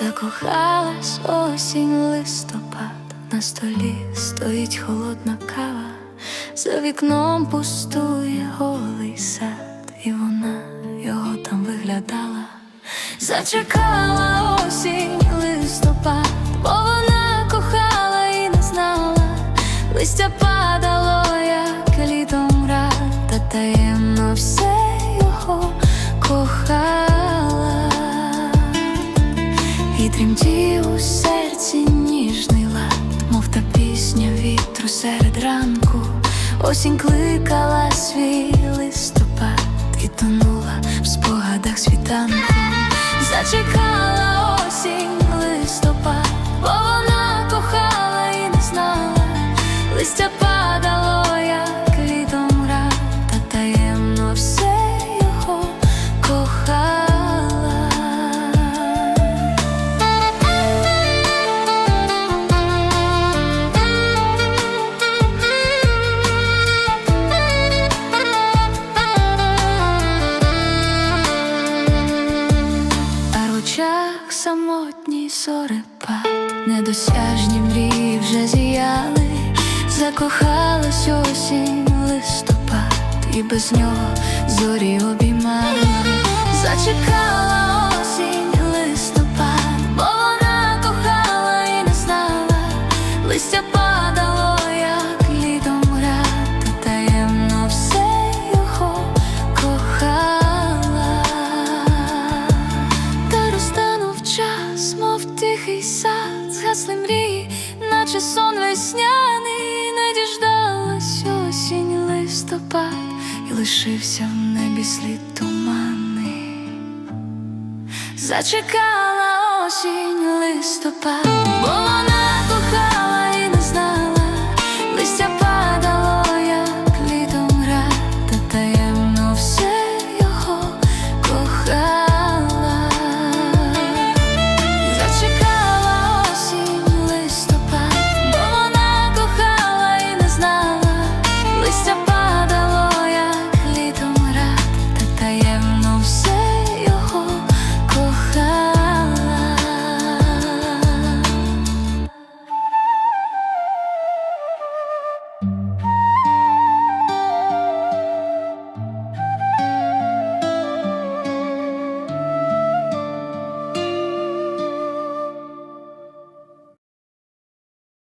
Закохалась осінь листопад, на столі стоїть холодна кава, за вікном пустує голий сад, і вона його там виглядала, зачекала осінь листопад, бо вона кохала і не знала, листя падало, як літом рад, та тремтів у серці ніжний мов та пісня вітру серед ранку, осінь кликала свій листопад і тонула в спогадах світанку, зачекала осінь листопад, самотній сорепад, недосяжні мрії вже зіяли, закохалась осінь листопад, і без нього зорі обіймали, зачекала тихий сад, згасли мрії, наче сон весняний, не діждалась осінь листопад, і лишився в небі слід туманний. Зачекала осінь листопад, бо вона